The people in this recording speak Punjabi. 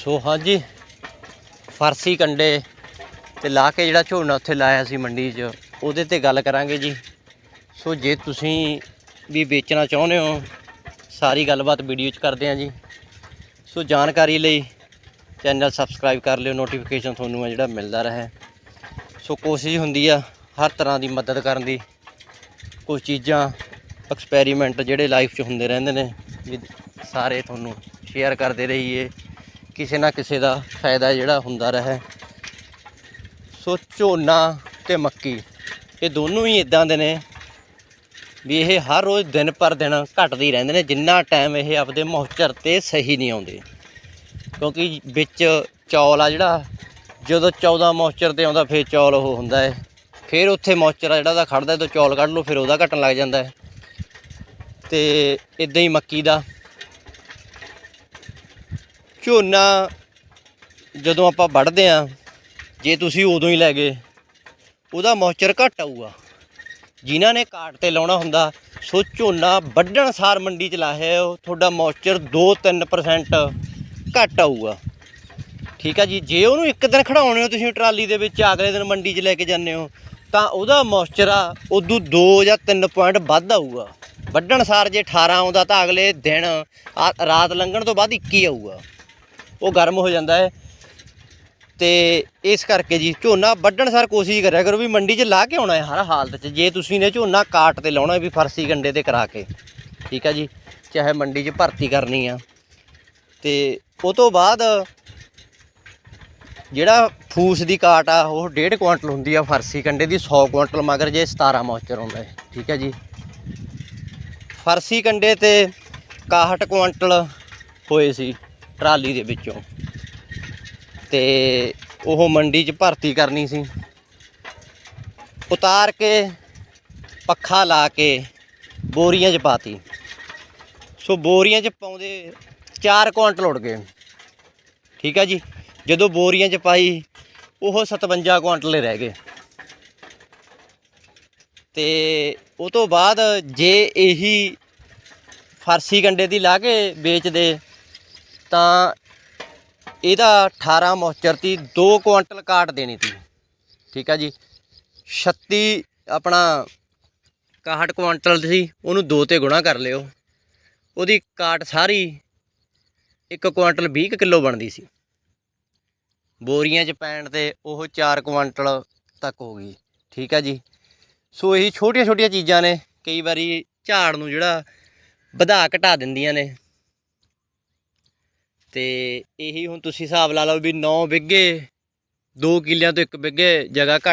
ਸੋ ਹਾਂਜੀ ਫਰਸੀ ਕੰਡੇ ਤੇ ਲਾ ਕੇ ਜਿਹੜਾ ਝੋਨਾ ਉੱਥੇ ਲਾਇਆ ਸੀ ਮੰਡੀ 'ਚ, ਉਹਦੇ ਤੇ ਗੱਲ ਕਰਾਂਗੇ ਜੀ। ਸੋ ਜੇ ਤੁਸੀਂ ਵੀ ਵੇਚਣਾ ਚਾਹੁੰਦੇ ਹੋ, ਸਾਰੀ ਗੱਲਬਾਤ ਵੀਡੀਓ 'ਚ ਕਰਦੇ ਹਾਂ ਜੀ। ਸੋ ਜਾਣਕਾਰੀ ਲਈ ਚੈਨਲ ਸਬਸਕ੍ਰਾਈਬ ਕਰ ਲਿਓ ਨੋਟੀਫਿਕੇਸ਼ਨ ਤੁਹਾਨੂੰ ਆ ਜਿਹੜਾ ਮਿਲਦਾ ਰਹੇ। ਸੋ ਕੋਸ਼ਿਸ਼ ਹੁੰਦੀ ਆ ਹਰ ਤਰ੍ਹਾਂ ਦੀ ਮਦਦ ਕਰਨ ਦੀ। ਕੁਝ ਚੀਜ਼ਾਂ ਐਕਸਪੈਰੀਮੈਂਟ ਜਿਹੜੇ ਲਾਈਫ 'ਚ ਹੁੰਦੇ ਰਹਿੰਦੇ ਨੇ, ਵੀ ਸਾਰੇ ਤੁਹਾਨੂੰ ਸ਼ੇਅਰ ਕਰਦੇ ਰਹੀਏ। ਕਿਸੇ ਨਾ ਕਿਸੇ ਦਾ ਫਾਇਦਾ ਜਿਹੜਾ ਹੁੰਦਾ ਰਹੇ। ਸੋ ਝੋਨਾ ਤੇ ਮੱਕੀ, ਇਹ ਦੋਨੋਂ ਹੀ ਇਦਾਂ ਦੇ ਨੇ ਵੀ ਇਹ ਹਰ ਰੋਜ਼ ਦਿਨ ਪਰ ਦਿਨ ਘਟਦੇ ਹੀ ਰਹਿੰਦੇ ਨੇ, ਜਿੰਨਾ ਟਾਈਮ ਇਹ ਆਪਦੇ ਮੌਚਰ ਤੇ ਸਹੀ ਨਹੀਂ ਆਉਂਦੇ। ਕਿਉਂਕਿ ਵਿੱਚ ਚੌਲ ਆ ਜਿਹੜਾ, ਜਦੋਂ 14 ਮੌਚਰ ਤੇ ਆਉਂਦਾ, ਫਿਰ ਚੌਲ ਉਹ ਹੁੰਦਾ ਹੈ। ਫਿਰ ਉੱਥੇ ਮੌਚਰ ਆ ਜਿਹੜਾ ਦਾ ਖੜਦਾ ਜਦੋਂ ਚੌਲ ਕੱਢ ਲਓ, ਫਿਰ ਉਹਦਾ ਘਟਣ ਲੱਗ ਜਾਂਦਾ ਹੈ। ਤੇ ਇਦਾਂ ਹੀ ਮੱਕੀ ਦਾ। ਝੋਨਾ ਜਦੋਂ ਆਪਾਂ ਵੱਢਦੇ ਆ ਜੇ ਤੁਸੀਂ ਉਦੋਂ ਹੀ ਲੈ ਗਏ, ਉਹਦਾ ਮੌਚਰ ਘੱਟ ਆਊਗਾ। ਜਿਨ੍ਹਾਂ ਨੇ ਕਾਟ ਤੇ ਲਾਉਣਾ ਹੁੰਦਾ, ਸੋ ਝੋਨਾ ਵੱਢਣ ਸਾਰ ਮੰਡੀ ਚ ਲਾਇਆ ਉਹ ਤੁਹਾਡਾ ਮੌਚਰ 2-3% ਘੱਟ ਆਊਗਾ। ਠੀਕ ਆ ਜੀ, ਜੇ ਉਹਨੂੰ ਇੱਕ ਦਿਨ ਖੜਾਉਣੇ ਹੋ ਤੁਸੀਂ ਟਰਾਲੀ ਦੇ ਵਿੱਚ, ਅਗਲੇ ਦਿਨ ਮੰਡੀ 'ਚ ਲੈ ਕੇ ਜਾਂਦੇ ਹੋ, ਤਾਂ ਉਹਦਾ ਮੌਇਸਚਰ ਆ ਉਦੋਂ 2 ਜਾਂ 3 ਪੁਆਇੰਟ ਵੱਧ ਆਊਗਾ। ਵੱਢਣ ਸਾਰ ਜੇ 18 ਆਉਂਦਾ ਤਾਂ ਅਗਲੇ ਦਿਨ, ਆ- ਰਾਤ ਲੰਘਣ ਤੋਂ ਬਾਅਦ 21 ਆਊਗਾ। ਉਹ ਗਰਮ ਹੋ ਜਾਂਦਾ ਹੈ। ਤੇ ਇਸ ਕਰਕੇ ਜੀ ਝੋਨਾ ਵੱਢਣ ਸਾਰ ਕੋਸ਼ਿਸ਼ ਕਰਿਆ ਕਰੋ ਵੀ ਮੰਡੀ 'ਚ ਲਾ ਕੇ ਆਉਣਾ ਹੈ ਹਰ ਹਾਲਤ 'ਚ। ਜੇ ਤੁਸੀਂ ਨੇ ਝੋਨਾ ਕਾਟ ਤੇ ਲਾਉਣਾ ਵੀ ਫਰਸੀ ਗੰਡੇ ਤੇ ਕਰਾ ਕੇ, ਠੀਕ ਆ ਜੀ, ਚਾਹੇ ਮੰਡੀ 'ਚ ਭਰਤੀ ਕਰਨੀ ਆ। ਤੇ ਉਹ ਤੋਂ ਬਾਅਦ ਜਿਹੜਾ ਫੂਸ ਦੀ ਕਾਟ ਆ, ਉਹ 1.5 ਕੁਆਂਟਲ ਹੁੰਦੀ ਆ ਫਰਸੀ ਕੰਡੇ ਦੀ 100 ਕੁਆਂਟਲ ਮਗਰ ਜੇ 17 ਮੌਇਸਚਰ ਹੁੰਦਾ ਹੈ, ਠੀਕ ਹੈ ਜੀ। ਫਰਸੀ ਕੰਡੇ ਤੇ 61 ਕੁਆਂਟਲ ਹੋਏ ਸੀ। ਟਰਾਲੀ ਦੇ ਵਿੱਚੋਂ। ਤੇ ਉਹ ਮੰਡੀ 'ਚ ਭਰਤੀ ਕਰਨੀ ਸੀ। ਉਤਾਰ ਕੇ ਪੱਖਾ ਲਾ ਕੇ ਬੋਰੀਆਂ 'ਚ ਪਾਤੀ। ਸੋ ਬੋਰੀਆਂ 'ਚ ਪਾਉਂਦੇ 4 ਕੁਆਂਟਲ ਉੜ ਗਏ। ਠੀਕ ਆ ਜੀ? ਜਦੋਂ ਬੋਰੀਆਂ 'ਚ ਪਾਈ, ਉਹ 57 ਕੁਆਂਟਲ ਰਹਿ ਗਏ। ਤੇ ਉਹ ਤੋਂ ਬਾਅਦ ਜੇ ਇਹੀ ਫਰਸੀ ਕੰਡੇ ਦੀ ਲਾ ਕੇ ਵੇਚਦੇ ਤਾਂ ਇਹਦਾ 18 ਮੋਚਰ ਤੀ 2 ਕੁਆਂਟਲ ਕਾਟ ਦੇਣੀ ਤੀ ਠੀਕ ਆ ਜੀ। 36 ਆਪਣਾ 61 ਕੁਆਂਟਲ ਸੀ, ਉਹਨੂੰ 2 ਤੇ ਗੁਣਾ ਕਰ ਲਿਓ। ਉਹਦੀ ਕਾਟ ਸਾਰੀ 1 ਕੁਆਂਟਲ 20 ਕਿਲੋ ਬਣਦੀ ਸੀ। ਬੋਰੀਆਂ 'ਚ ਪੈਣ ਤੇ ਉਹ 4 ਕੁਆਂਟਲ ਤੱਕ ਹੋ ਗਈ। ਠੀਕ ਆ ਜੀ। ਸੋ ਇਹ ਛੋਟੀਆਂ ਛੋਟੀਆਂ ਚੀਜ਼ਾਂ ਨੇ। ਕਈ ਵਾਰੀ ਝਾੜ ਨੂੰ ਜਿਹੜਾ ਵਧਾ ਘਟਾ ਦਿੰਦੀਆਂ ਨੇ। ਤੇ ਇਹੀ ਹੁਣ ਤੁਸੀਂ ਹਿਸਾਬ ਲਾ ਲਓ ਵੀ 9 ਬਿੱਗੇ 2 ਕਿੱਲਿਆਂ ਤੋਂ 1 ਬਿੱਗੇ ਜਗ੍ਹਾ ਘੱਟ